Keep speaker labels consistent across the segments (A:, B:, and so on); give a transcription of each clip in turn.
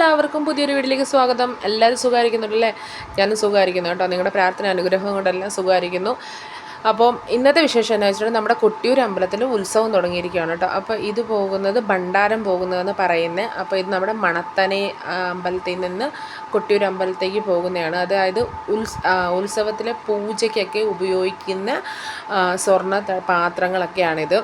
A: എല്ലാവർക്കും പുതിയൊരു വീട്ടിലേക്ക് സ്വാഗതം. എല്ലാവരും സുഖമായിരിക്കുന്നുണ്ടല്ലേ ഞാനും സുഖമായിരിക്കുന്നു കേട്ടോ. നിങ്ങളുടെ പ്രാർത്ഥന അനുഗ്രഹം കൊണ്ടെല്ലാം സുഖമായിരിക്കുന്നു. അപ്പം ഇന്നത്തെ വിശേഷം എന്ന് വെച്ചിട്ടുണ്ടെങ്കിൽ നമ്മുടെ കൊട്ടിയൂർ അമ്പലത്തിൽ ഉത്സവം തുടങ്ങിയിരിക്കുകയാണ് കേട്ടോ. അപ്പോൾ ഇത് പോകുന്നത് ഭണ്ഡാരം പോകുന്നതെന്ന് പറയുന്നത്. അപ്പോൾ ഇത് നമ്മുടെ മണത്തനെ അമ്പലത്തിൽ നിന്ന് കൊട്ടിയൂർ അമ്പലത്തേക്ക് പോകുന്നതാണ്. അതായത് ഉത്സ ഉത്സവത്തിലെ പൂജയ്ക്കൊക്കെ ഉപയോഗിക്കുന്ന സ്വർണ പാത്രങ്ങളൊക്കെയാണിത്.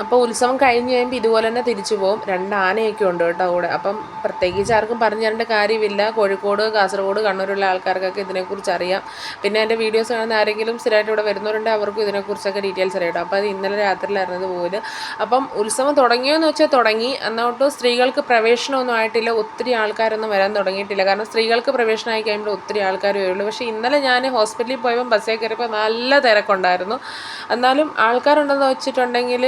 A: അപ്പോൾ ഉത്സവം കഴിഞ്ഞ് കഴിയുമ്പോൾ ഇതുപോലെ തന്നെ തിരിച്ചു പോകും രണ്ട് ആനയൊക്കെ ഉണ്ട് കേട്ടോ കൂടെ അപ്പം പ്രത്യേകിച്ച് ആർക്കും പറഞ്ഞു തരേണ്ട കാര്യമില്ല. കോഴിക്കോട് കാസർഗോഡ് കണ്ണൂരുള്ള ആൾക്കാർക്കൊക്കെ ഇതിനെക്കുറിച്ച് അറിയാം. പിന്നെ എന്റെ വീഡിയോസ് കാണുന്ന ആരെങ്കിലും സ്ഥിരമായിട്ട് ഇവിടെ വരുന്നവരുണ്ട് അവർക്കും ഇതിനെക്കുറിച്ചൊക്കെ ഡീറ്റെയിൽസ് അറിയാം അപ്പോൾ അത് ഇന്നലെ രാത്രിയിലായിരുന്നത് പോലും അപ്പം ഉത്സവം തുടങ്ങിയോന്ന് വെച്ചാൽ തുടങ്ങി. എന്നോട്ട് സ്ത്രീകൾക്ക് പ്രവേശനമൊന്നും ആയിട്ടില്ല. ഒത്തിരി ആൾക്കാരൊന്നും വരാൻ തുടങ്ങിയിട്ടില്ല. കാരണം സ്ത്രീകൾക്ക് പ്രവേശനമായി കഴിയുമ്പോൾ ഒത്തിരി ആൾക്കാർ വരുള്ളൂ. പക്ഷേ ഇന്നലെ ഞാൻ ഹോസ്പിറ്റലിൽ പോയപ്പോൾ ബസ്സേ കയറിയപ്പോൾ നല്ല തിരക്കുണ്ടായിരുന്നു. എന്നാലും ആൾക്കാരുണ്ടെന്ന് വെച്ചിട്ടുണ്ടെങ്കിൽ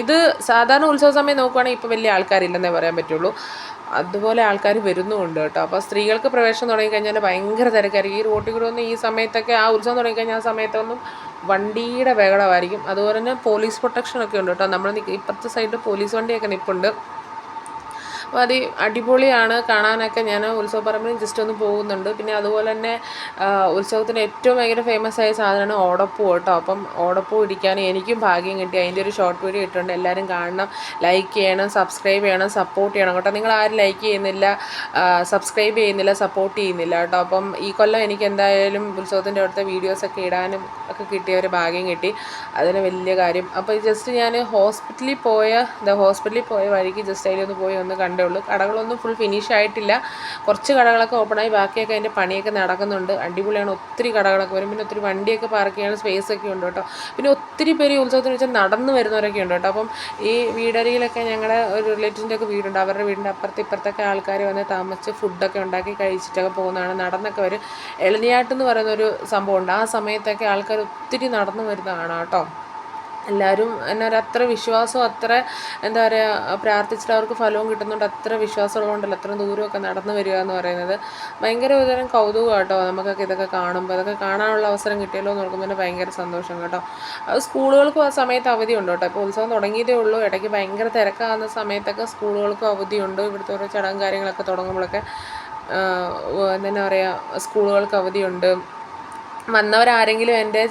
A: ഇത് സാധാരണ ഉത്സവ സമയം നോക്കുവാണെങ്കിൽ ഇപ്പോൾ വലിയ ആൾക്കാരില്ലെന്നേ പറയാൻ പറ്റുള്ളൂ. അതുപോലെ ആൾക്കാർ വരുന്നുമുണ്ട് കേട്ടോ. അപ്പോൾ സ്ത്രീകൾക്ക് പ്രവേശനം തുടങ്ങിക്കഴിഞ്ഞാൽ ഭയങ്കര തിരക്കായിരിക്കും. ഈ റോട്ടിൽ കൂടെ ഒന്നും ഈ സമയത്തൊക്കെ ആ ഉത്സവം തുടങ്ങിക്കഴിഞ്ഞാൽ ആ സമയത്തൊന്നും വണ്ടിയുടെ ബഹളമായിരിക്കും അതുപോലെ തന്നെ പോലീസ് പ്രൊട്ടക്ഷനൊക്കെ ഉണ്ട് കേട്ടോ. നമ്മൾ ഇപ്പുറത്തെ സൈഡിൽ പോലീസ് വണ്ടിയൊക്കെ നിൽപ്പുണ്ട് അപ്പോൾ അടിപൊളിയാണ്. കാണാനൊക്കെ ഞാൻ ഉത്സവപ്പറമ്പിൽ ജസ്റ്റ് ഒന്ന് പോകുന്നുണ്ട്. പിന്നെ അതുപോലെ തന്നെ ഉത്സവത്തിന് ഏറ്റവും ഭയങ്കര ഫേമസ് ആയ സാധനമാണ് ഓടപ്പൂ കേട്ടോ. അപ്പം ഓടപ്പൂ ഇടിക്കാൻ എനിക്കും ഭാഗ്യം കിട്ടി. അതിന്റെ ഒരു ഷോർട്ട് വീഡിയോ ഇട്ടിട്ടുണ്ട്. എല്ലാവരും കാണണം. ലൈക്ക് ചെയ്യണം സബ്സ്ക്രൈബ് ചെയ്യണം സപ്പോർട്ട് ചെയ്യണം കേട്ടോ. നിങ്ങൾ ആരും ലൈക്ക് ചെയ്യുന്നില്ല സബ്സ്ക്രൈബ് ചെയ്യുന്നില്ല സപ്പോർട്ട് ചെയ്യുന്നില്ല കേട്ടോ. അപ്പം ഈ കൊല്ലം എനിക്ക് എന്തായാലും ഉത്സവത്തിന്റെ അടുത്ത വീഡിയോസൊക്കെ ഇടാനും ഒക്കെ കിട്ടിയ ഒരു ഭാഗ്യം കിട്ടി. അതിന് വലിയ കാര്യം. അപ്പോൾ ജസ്റ്റ് ഞാൻ ഹോസ്പിറ്റലിൽ പോയ ഹോസ്പിറ്റലിൽ പോയ വഴിക്ക് ജസ്റ്റ് അതിലൊന്ന് പോയി ഒന്ന് കണ്ടു ഉള്ളൂ കടകളൊന്നും ഫുൾ ഫിനിഷ് ആയിട്ടില്ല. കുറച്ച് കടകളൊക്കെ ഓപ്പണായി ബാക്കിയൊക്കെ അതിന്റെ പണിയൊക്കെ നടക്കുന്നുണ്ട്. അടിപൊളിയാണ്. ഒത്തിരി കടകളൊക്കെ വരും. പിന്നെ ഒത്തിരി വണ്ടിയൊക്കെ പാർക്ക് ചെയ്യാൻ സ്പേസ് ഒക്കെ ഉണ്ട് കേട്ടോ. പിന്നെ ഒത്തിരി പേര് ഉത്സവത്തിന് വെച്ചാൽ നടന്നു വരുന്നവരൊക്കെ ഉണ്ട് കേട്ടോ. അപ്പം ഈ വീടരിയിലൊക്കെ ഞങ്ങളുടെ ഒരു റിലേറ്റീവിന്റെ ഒക്കെ വീടുണ്ട്. അവരുടെ വീടിന്റെ അപ്പുറത്ത് ഇപ്പുറത്തൊക്കെ ആൾക്കാർ വന്ന് താമസിച്ച് ഫുഡൊക്കെ ഉണ്ടാക്കി കഴിച്ചിട്ടൊക്കെ പോകുന്നതാണ്. നടന്നൊക്കെ വരും. എളിനിയാട്ടെന്ന് പറയുന്നൊരു സംഭവമുണ്ട്. ആ സമയത്തൊക്കെ ആൾക്കാർ ഒത്തിരി നടന്നു വരുന്നതാണ് കേട്ടോ. എല്ലാവരും എന്നാ ഒരു അത്ര വിശ്വാസം അത്ര എന്താ പറയുക പ്രാർത്ഥിച്ചിട്ട് അവർക്ക് ഫലവും കിട്ടുന്നുണ്ട്. അത്ര വിശ്വാസമുള്ളതുകൊണ്ടല്ല അത്ര ദൂരമൊക്കെ നടന്നു വരിക എന്ന് പറയുന്നത്. ഭയങ്കര ഒരുതരം കൗതുകം കേട്ടോ നമുക്കൊക്കെ ഇതൊക്കെ കാണുമ്പോൾ. അതൊക്കെ കാണാനുള്ള അവസരം കിട്ടിയല്ലോ എന്ന് നോക്കുമ്പോൾ തന്നെ ഭയങ്കര സന്തോഷം കേട്ടോ. അത് സ്കൂളുകൾക്കും ആ സമയത്ത് അവധിയുണ്ട് കേട്ടോ. ഇപ്പോൾ ഉത്സവം തുടങ്ങിയതേ ഉള്ളൂ. ഇടയ്ക്ക് ഭയങ്കര തിരക്കാകുന്ന സമയത്തൊക്കെ സ്കൂളുകൾക്കും അവധിയുണ്ട് ഇവിടുത്തെ ഓരോ ചടങ്ങ് കാര്യങ്ങളൊക്കെ തുടങ്ങുമ്പോഴൊക്കെ എന്താ പറയുക സ്കൂളുകൾക്ക് അവധിയുണ്ട് വന്നവരാരെങ്കിലും എന്റെ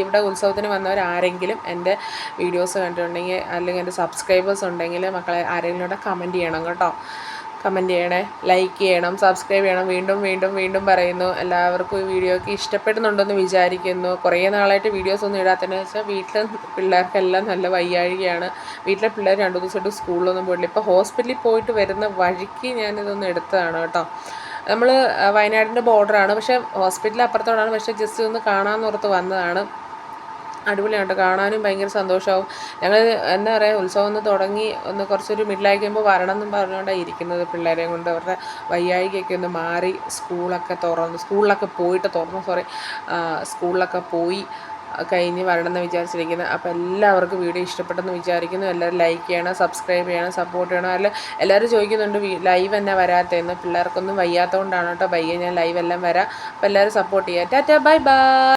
A: ഇവിടെ ഉത്സവത്തിന് വന്നവരാരെങ്കിലും എന്റെ വീഡിയോസ് കണ്ടിട്ടുണ്ടെങ്കിൽ അല്ലെങ്കിൽ എന്റെ സബ്സ്ക്രൈബേഴ്സ് ഉണ്ടെങ്കിൽ മക്കളെ ആരെങ്കിലും കൂടെ കമന്റ് ചെയ്യണം കേട്ടോ. കമന്റ് ചെയ്യണേ ലൈക്ക് ചെയ്യണം സബ്സ്ക്രൈബ് ചെയ്യണം. വീണ്ടും വീണ്ടും വീണ്ടും പറയുന്നു. എല്ലാവർക്കും ഈ വീഡിയോയ്ക്ക് ഇഷ്ടപ്പെടുന്നുണ്ടെന്ന് വിചാരിക്കുന്നു. കുറേ നാളായിട്ട് വീഡിയോസ് ഒന്നും ഇടാത്തതെന്ന് വെച്ചാൽ വീട്ടിലെ പിള്ളേർക്കെല്ലാം നല്ല വയ്യാഴികയാണ്. വീട്ടിലെ പിള്ളേർ രണ്ടു ദിവസമായിട്ട് സ്കൂളിലൊന്നും പോയിട്ടില്ല. ഇപ്പോൾ ഹോസ്പിറ്റലിൽ പോയിട്ട് വരുന്ന വഴിക്ക് ഞാനിതൊന്ന് എടുത്തതാണ് കേട്ടോ. നമ്മൾ വയനാടിന്റെ ബോർഡറാണ് പക്ഷേ ഹോസ്പിറ്റൽ അപ്പുറത്തോടാണ് പക്ഷേ ജസ്റ്റ് ഒന്ന് കാണാമെന്ന് ഓർത്ത് വന്നതാണ്. അടിപൊളിയാണ് കാണാനും ഭയങ്കര സന്തോഷമാവും ഞങ്ങൾ എന്താ പറയുക ഉത്സവം ഒന്ന് തുടങ്ങി ഒന്ന് കുറച്ചൊരു മിഡിലായി കഴിയുമ്പോൾ വരണം എന്നും പറഞ്ഞുകൊണ്ടാണ് ഇരിക്കുന്നത് പിള്ളേരെയും കൊണ്ട്. അവരുടെ വയ്യായികയൊക്കെ ഒന്ന് മാറി സ്കൂളൊക്കെ തുറന്ന് സ്കൂളിലൊക്കെ പോയിട്ട് തുറന്നു സോറി സ്കൂളിലൊക്കെ പോയി കഴിഞ്ഞ് വരണമെന്ന് വിചാരിച്ചിരിക്കുന്നത് അപ്പോൾ എല്ലാവർക്കും വീഡിയോ ഇഷ്ടപ്പെട്ടെന്ന് വിചാരിക്കുന്നു. എല്ലാവരും ലൈക്ക് ചെയ്യണം സബ്സ്ക്രൈബ് ചെയ്യണം സപ്പോർട്ട് ചെയ്യണം. അല്ല എല്ലാവരും ചോദിക്കുന്നുണ്ട് ലൈവ് എന്നാ വരാത്തതെന്ന് പിള്ളേർക്കൊന്നും വയ്യാത്തതുകൊണ്ടാണ് കേട്ടോ. വയ്യ ഞാൻ ലൈവ് എല്ലാം വരാം. അപ്പോൾ എല്ലാവരും സപ്പോർട്ട് ചെയ്യാം. Tata bye bye